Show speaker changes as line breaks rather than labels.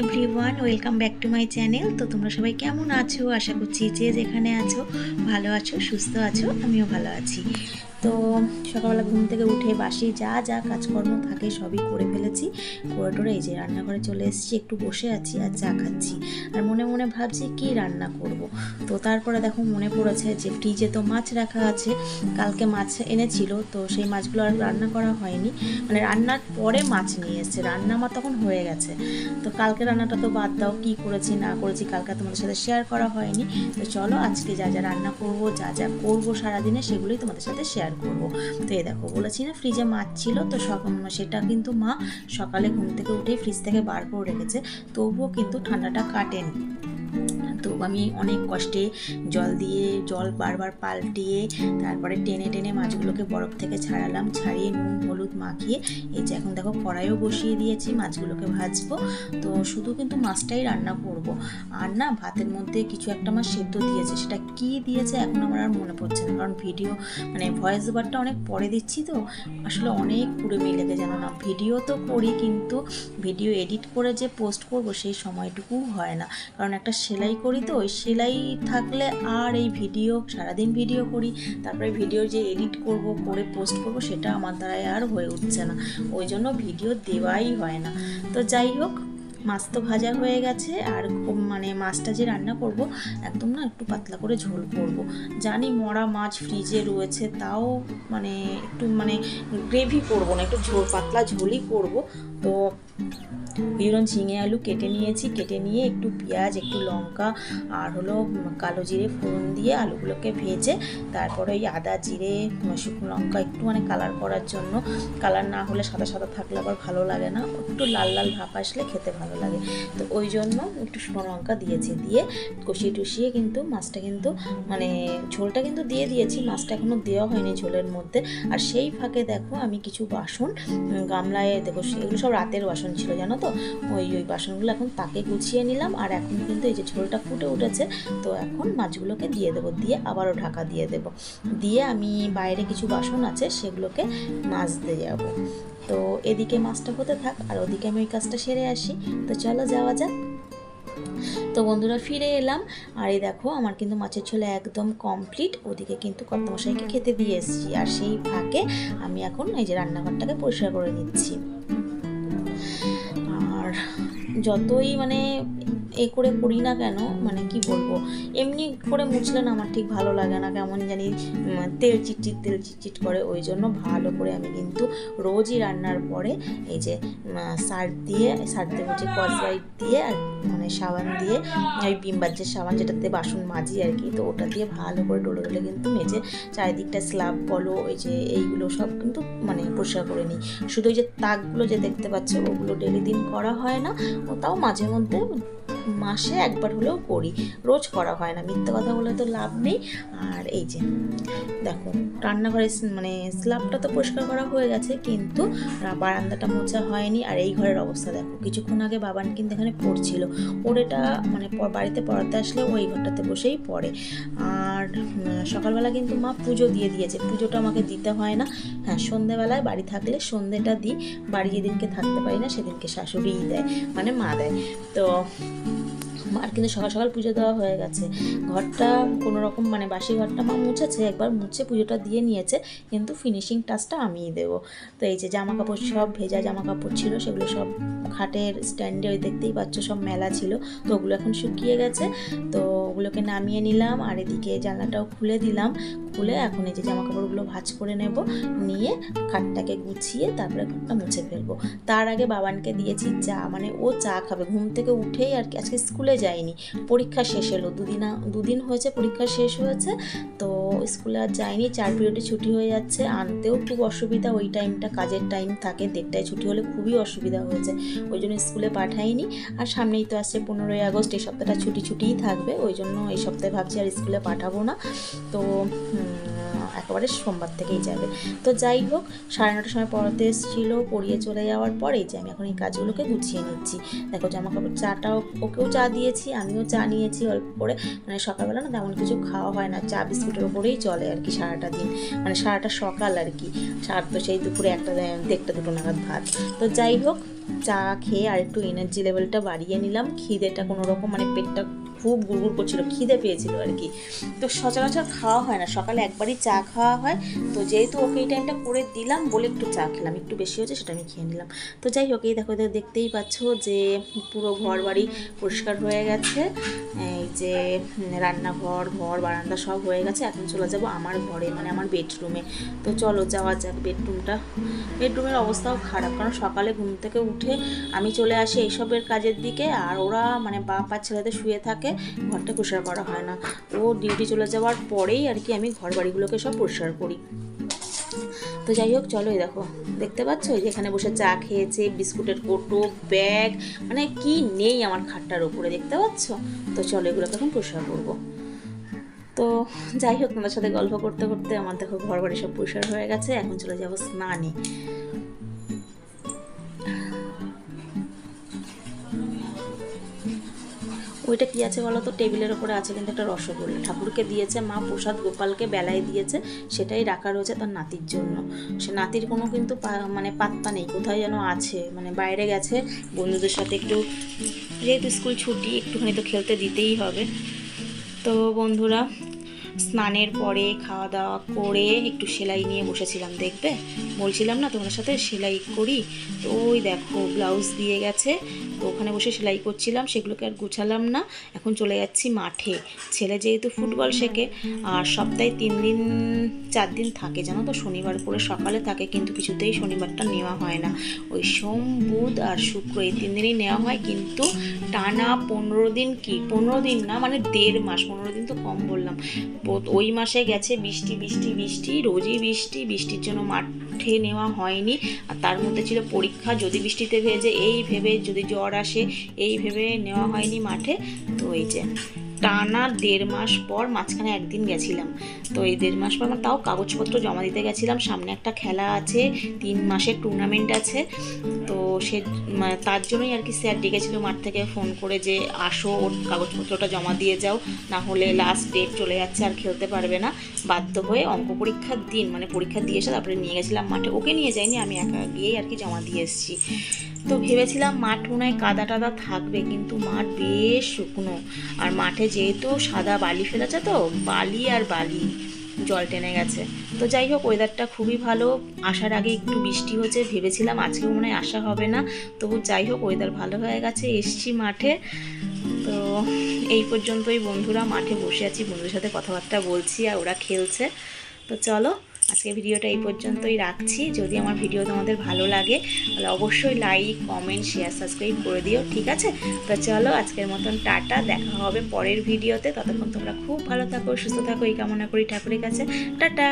Everyone welcome back to my channel তো তোমরা সবাই কেমন আছো? আশা করছি যে যেখানে আছো, ভালো আছো, সুস্থ আছো, আমিও ভালো আছি। তো সকালবেলা ঘুম থেকে উঠে বাসি যা যা কাজকর্ম থাকে সবই করে ফেলেছি। করে টোরে এই যে রান্নাঘরে চলে এসেছি, একটু বসে আছি আর চা খাচ্ছি। আর মনে মনে ভাবছি কি রান্না করব। তো তারপরে দেখো মনে পড়েছে যে ফ্রিজে তো মাছ রাখা আছে, কালকে মাছ এনেছিল, তো সেই মাছগুলো আর রান্না করা হয়নি। মানে রান্নার পরে মাছ নিয়ে এসেছে, রান্না আমার তখন হয়ে গেছে। তো কালকে রান্নাটা তো বাদ দাও, কি করেছি না করেছি কালকে তোমাদের সাথে শেয়ার করা হয়নি। তো চলো আজকে যা যা রান্না করব, যা যা করব সারাদিনে সেগুলোই তোমাদের সাথে শেয়ার করব। তো এই দেখো, বলেছি না ফ্রিজে মাছ ছিল, তো সেটা কিন্তু মা সকালে ঘুম থেকে উঠে ফ্রিজ থেকে বার করে রেখেছে, তবুও কিন্তু ঠান্ডাটা কাটেনি। তো আমি অনেক কষ্টে জল দিয়ে, জল বারবার পাল্টিয়ে তারপরে টেনে টেনে মাছগুলোকে বরফ থেকে ছাড়ালাম, ছাড়িয়ে নুন, হলুদ মাখিয়ে এই যে এখন দেখো কড়াইও বসিয়ে দিয়েছি, মাছগুলোকে ভাজবো। তো শুধু কিন্তু মাছটাই রান্না করব। আর না ভাতের মধ্যে কিছু একটা মাছ সেদ্ধ দিয়েছে, সেটা কি দিয়েছে এখন আমার আর মনে পড়ছে না। কারণ ভিডিও মানে ভয়েস ওভারটা অনেক পরে দিচ্ছি তো, আসলে অনেক পুরো কুড়েমি লেগে জানো না। ভিডিও তো করি কিন্তু ভিডিও এডিট করে যে পোস্ট করব সেই সময়টুকু হয় না। কারণ একটা সেলাই করি তো ওই সেলাই থাকলে আর এই ভিডিও সারাদিন ভিডিও করি তারপরে ভিডিও যে এডিট করব করে পোস্ট করব সেটা আমার দ্বারাই আর হয়ে উঠছে না। ওই জন্য ভিডিও দেওয়াই হয় না। তো যাই হোক মাছ তো ভাজা হয়ে গেছে আর খুব মানে মাছটা যে রান্না করব একদম না একটু পাতলা করে ঝোল করব। জানি মরা মাছ ফ্রিজে রয়েছে তাও মানে একটু মানে গ্রেভি করব না একটু ঝোল পাতলা ঝোলই করব। তো বিরন ঝিঙে আলু কেটে নিয়েছি, কেটে নিয়ে একটু পেঁয়াজ, একটু লঙ্কা আর হলো কালো জিরে ফোড়ন দিয়ে আলুগুলোকে ভেজে তারপরে ওই আদা জিরে শুকনো লঙ্কা একটু মানে কালার করার জন্য। কালার না হলে সাদা সাদা থাকলে আবার ভালো লাগে না। একটু লাল লাল ভাপ আসলে খেতে ভালো লাগে। তো ওই জন্য একটু শুকনো লঙ্কা দিয়েছি। দিয়ে কষিয়ে টুষিয়ে কিন্তু মাছটা কিন্তু মানে ঝোলটা কিন্তু দিয়ে দিয়েছি। মাছটা এখনও দেওয়া হয়নি ঝোলের মধ্যে। আর সেই ফাঁকে দেখো আমি কিছু বাসন গামলায় দেখো এগুলো সব রাতের বাসন ছিল, জানো তো? ওই ওই বাসনগুলো এখন তাকে গুছিয়ে নিলাম আর এখন কিন্তু এই যে ঝোলটা ফুটে উঠেছে, তো এখন মাছগুলোকে দিয়ে দেবো, দিয়ে আবারও ঢাকা দিয়ে দেবো। দিয়ে আমি বাইরে কিছু বাসন আছে, সেগুলোকে মাজতে যাব। তো এদিকে মাছটা হতে থাক আর ওদিকে আমি ওই কাজটা সেরে আসি। তো চলো যাওয়া যাক। তো বন্ধুরা ফিরে এলাম আর এই দেখো আমার কিন্তু মাছের ছোলা একদম কমপ্লিট। ওদিকে কিন্তু কর্তমশাইকে খেতে দিয়ে এসেছি আর সেই ফাঁকে আমি এখন এই যে রান্নাঘরটাকে পরিষ্কার করে নিচ্ছি। যতই মানে এ করে করি না কেন? মানে কি বলব? এমনি করে মুছলে না আমার ঠিক ভালো লাগে না, কেমন জানি তেল চিটচিট তেল চিটচিট করে। ওই জন্য ভালো করে আমি কিন্তু রোজই রান্নার পরে এই যে সার্ফ দিয়ে সার্ফ দেবো যে কসবাইট দিয়ে, আর মানে সাবান দিয়ে, ওই বিমবার যে সাবান যেটাতে বাসন মাজি আর কি, তো ওটা দিয়ে ভালো করে ডলে ডলে কিন্তু মেজে চারিদিকটা স্ল্যাব বলো ওই যে এইগুলো সব কিন্তু মানে পরিষ্কার করে নিই। শুধু ওই যে তাকগুলো যে দেখতে পাচ্ছ, ওগুলো ডেলি দিন করা হয় না, ও তাও মাঝে মধ্যে মাসে একবার হলেও করি। রোজ করা হয় না, মিথ্যে কথা বলে তো লাভ নেই। আর এই যে, দেখো, রান্নাঘরের মানে স্ল্যাবটা তো পরিষ্কার করা হয়ে গেছে, কিন্তু বারান্দাটা মোছা হয়নি। আর এই ঘরের অবস্থা দেখো, কিছুক্ষণ আগে বাবান কিন্তু এখানে পড়ছিল। ওরেটা মানে বাড়িতে পড়াতে আসলে ওই ঘরটাতে বসেই পড়ে। আর সকালবেলা কিন্তু মা পুজো দিয়ে দিয়েছে। পুজোটা আমাকে দিতে হয় না। হ্যাঁ সন্ধেবেলায় বাড়ি থাকলে সন্ধেটা দিই। বাড়ি যেদিনকে থাকতে পারি না, সেদিনকে শাশুড়িই দেয় মানে মা দেয়। তো মার কিন্তু সকাল সকাল পুজো দেওয়া হয়ে গেছে। ঘরটা কোনো রকম মানে বাসি ঘরটা মা মুছেছে, একবার মুছে পুজোটা দিয়ে নিয়েছে, কিন্তু ফিনিশিং টাচটা আমিই দেবো। তো এই যে জামা কাপড় সব ভেজা জামা কাপড় ছিল, সেগুলো সব খাটের স্ট্যান্ডে ওই দেখতেই পাচ্ছ সব মেলা ছিল। তো ওগুলো এখন শুকিয়ে গেছে, তো ওগুলোকে নামিয়ে নিলাম, আর এদিকে জানলাটাও খুলে দিলাম। খুলে এখন এই যে জামা কাপড়গুলো ভাজ করে নেব, নিয়ে খাটটাকে গুছিয়ে তারপরে ঘরটা মুছে ফেলব। তার আগে বাবানকে দিয়েছি চা মানে ও চা খাবে। ঘুম থেকে উঠেই আর কি, আজকে স্কুলে যায়নি, পরীক্ষা শেষ এলো। দুদিন দুদিন হয়েছে পরীক্ষা শেষ হয়েছে, তো স্কুলে আর যায়নি, চার পিরিয়ডে ছুটি হয়ে যাচ্ছে। আনতেও খুব অসুবিধা, ওই টাইমটা কাজের টাইম থাকে, দেড়টায় ছুটি হলে খুবই অসুবিধা হয়েছে, ওই জন্য স্কুলে পাঠাইনি আর সামনেই তো আসছে পনেরোই আগস্ট, এই সপ্তাহটা ছুটি ছুটিই থাকবে, ওই জন্য এই সপ্তাহে ভাবছি আর স্কুলে পাঠাবো না। তো একেবারে সোমবার থেকেই যাবে। তো যাই হোক, সাড়ে নটার সময় পড়াতে এসেছিল, পড়িয়ে চলে যাওয়ার পরেই যে আমি এখন এই কাজগুলোকে গুছিয়ে নিচ্ছি। দেখো জামা কাপড় চাটাও ওকেও চা দিয়েছি, আমিও চা নিয়েছি অল্প করে। মানে সকালবেলা না তেমন কিছু খাওয়া হয় না, চা বিস্কুটের ওপরেই চলে আর কি সারাটা দিন। মানে সারাটা সকাল আর কি। সার তো সেই দুপুরে একটা দেড়টা দুটো নাগাদ ভাত। তো যাই হোক, চা খেয়ে আর একটু এনার্জি লেভেলটা বাড়িয়ে নিলাম। খিদেটা কোনো রকম মানে পেটটা খুব গুড়গুড় করছিল, খিদে পেয়েছিল আর কি। তো সচরাচর খাওয়া হয় না, সকালে একবারই চা খাওয়া হয়। তো যেহেতু ওকে এই টাইমটা করে দিলাম বলে একটু চা খেলাম, একটু বেশি হয়েছে সেটা আমি খেয়ে নিলাম। তো যাই হোক, এই দেখো দেখতেই পাচ্ছ যে পুরো ঘর বাড়ি পরিষ্কার হয়ে গেছে। এই যে রান্নাঘর, ঘর, বারান্দা সব হয়ে গেছে। এখন চলে যাব আমার ঘরে মানে আমার বেডরুমে তো চলো, যাওয়া যাক বেডরুমটা বেডরুমের অবস্থাও খারাপ, কারণ সকালে ঘুম থেকে উঠে আমি চলে আসি এইসবের কাজের দিকে। আর ওরা মানে বাপ আর ছেলেদের শুয়ে থাকে। ঘরটা পরিষ্কার করা হয় না। ও ডিউটি চলে যাওয়ার পরেই আর কি আমি ঘর বাড়িগুলোকে সব পরিষ্কার করি। তো যাই হোক, চলো এই দেখো, দেখতে পাচ্ছ? এই যে এখানে বসে চা খেয়েছে, বিস্কুটের কোটো, ব্যাগ মানে কি নেই আমার খাটটার ওপরে, দেখতে পাচ্ছ? তো চলো এগুলোকে এখন পরিষ্কার করব। তো যাই হোক, তোমাদের সাথে গল্প করতে করতে আমার দেখো ঘর বাড়ি সব পরিষ্কার হয়ে গেছে, এখন চলে যাব স্নানে। ওইটা কি আছে বলো তো? টেবিলের ওপরে আছে কিন্তু একটা রসগোল্লা। ঠাকুরকে দিয়েছে মা, প্রসাদ গোপালকে বেলায় দিয়েছে, সেটাই রাখা রয়েছে তার নাতির জন্য। সে নাতির কোনো কিন্তু মানে পাত্তা নেই, কোথায় যেন আছে। মানে বাইরে গেছে, বন্ধুদের সাথে একটু, যেহেতু স্কুল ছুটি, একটুখানি তো খেলতে দিতেই হবে। তো বন্ধুরা স্নানের পরে খাওয়া দাওয়া করে একটু সেলাই নিয়ে বসেছিলাম, দেখবে? বলছিলাম না তোমার সাথে, সেলাই করি। তো ওই দেখো, ব্লাউজ দিয়ে গেছে। তো ওখানে বসে সেলাই করছিলাম, সেগুলোকে আর গুছালাম না। এখন চলে যাচ্ছি মাঠে। ছেলে যেহেতু ফুটবল শেখে, আর সপ্তাহে তিন দিন, চার দিন থাকে, জানো তো? শনিবার করে সকালে থাকে, কিন্তু কিছুতেই শনিবারটা নেওয়া হয় না। ওই সোম, বুধ আর শুক্র এই তিন দিনই নেওয়া হয়, কিন্তু টানা পনেরো দিন কি? পনেরো দিন না মানে দেড় মাস। পনেরো দিন তো কম বললাম। ওই মাসে গেছে বৃষ্টি বৃষ্টি বৃষ্টি রোজই বৃষ্টি বৃষ্টির জন্য মাঠে নেওয়া হয়নি। আর তার মধ্যে ছিল পরীক্ষা যদি বৃষ্টিতে ভেজে এই ভেবে যদি জ্বর আসে এই ভেবে নেওয়া হয়নি মাঠে। তো এই যে টানা দেড় মাস পর মাঝখানে একদিন গেছিলাম। তো এই দেড় মাস পর আমার তাও কাগজপত্র জমা দিতে গেছিলাম। সামনে একটা খেলা আছে তিন মাসের টুর্নামেন্ট আছে। তো সে তার জন্যই আর কি স্যার ডেকেছিল মাঠ থেকে ফোন করে যে আসো, ওর কাগজপত্রটা জমা দিয়ে যাও, না হলে লাস্ট ডেট চলে যাচ্ছে, আর খেলতে পারবে না। বাধ্য হয়ে অঙ্ক পরীক্ষার দিন মানে পরীক্ষা দিয়ে এসে তারপরে নিয়ে গেছিলাম মাঠে। ওকে নিয়ে যাইনি, আমি একা গিয়েই আর কি জমা দিয়ে এসেছি। তো ভেবেছিলাম মাঠ মনে হয় কাদা টাদা থাকবে, কিন্তু মাঠ বেশ শুকনো। আর মাঠে যেহেতু সাদা বালি ফেলেছে তো, বালি আর বালি। জল টেনে গেছে। তো যাই হোক ওয়েদারটা খুবই ভালো। আসার আগে একটু বৃষ্টি হচ্ছে ভেবেছিলাম আজকেও মনে হয় আসা হবে না। তবু যাই হোক ওয়েদার ভালো হয়ে গেছে, এসছি মাঠে। তো এই পর্যন্তই বন্ধুরা, মাঠে বসে আছি বন্ধুর সাথে কথাবার্তা বলছি আর ওরা খেলছে। তো চলো আজকে ভিডিওটা এই পর্যন্তই রাখছি। যদি আমার ভিডিও তোমাদের ভালো লাগে তাহলে অবশ্যই লাইক কমেন্ট শেয়ার সাবস্ক্রাইব করে দিও ঠিক আছে? তো চলো আজকের মতন টাটা দেখা হবে পরের ভিডিওতে। ততক্ষণ তোমরা খুব ভালো থাকো সুস্থ থাকো এই কামনা করি ঠাকুরের কাছে। টাটা!